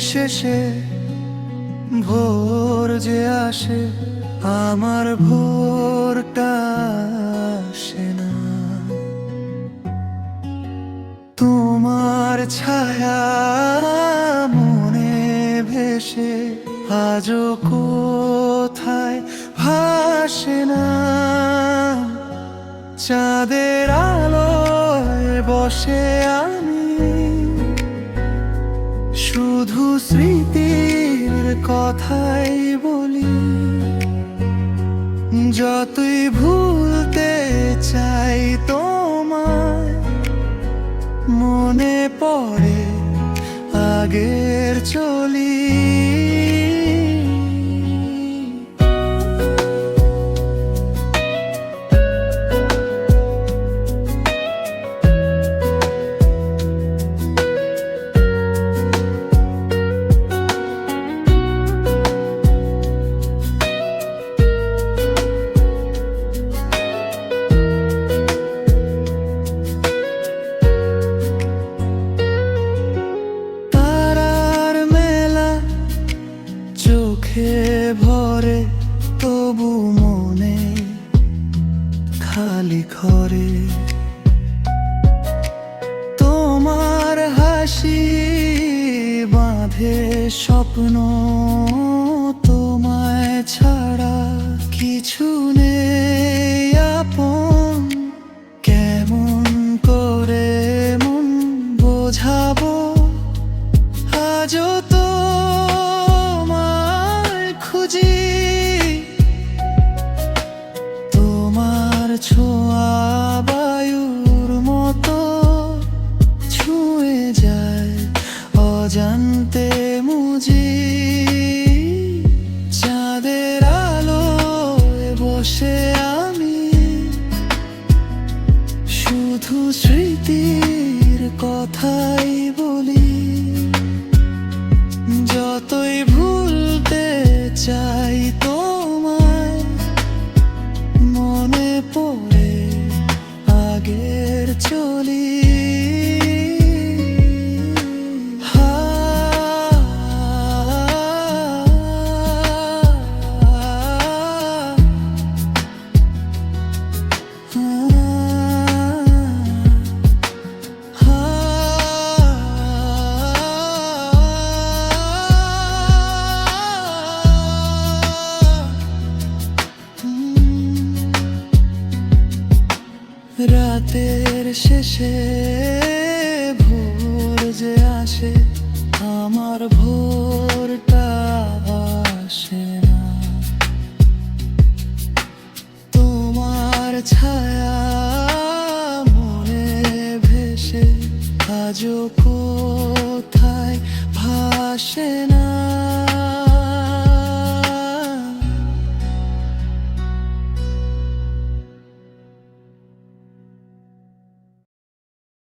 শেষে ভোর যে আসে, আমার ভোরটা আসে না। তোমার ছায়া মনে ভেসে আজও কোথায় ভাসে না। চাঁদের আলোয় বসে আমি শুধু স্মৃতির কথাই বলি। যতই ভুলতে চাই তোমায় মনে পড়ে আগের চলি। ভরে তবু মনে খালি ঘরে। তোমার হাসি বাঁধে স্বপ্ন, তোমায় ছাড়া কিছু নেই আপন। কেমন করে মন বোঝাবো? আজও তোমায় ছোঁয়া বায়ুর মতো ছুঁয়ে যায় অজান্তে মুজি। চাঁদের আলোয় বসে আমি শুধু স্মৃতির কথাই বলি। যতই ভুলতে চাই তোমায়, মনে পড়ে রাতের শেষে ভোর যে আসে, আমার ভোরটা আসে না। তোমার ছায়া মনে ভেসে, আজও কোথায় ভাসে না?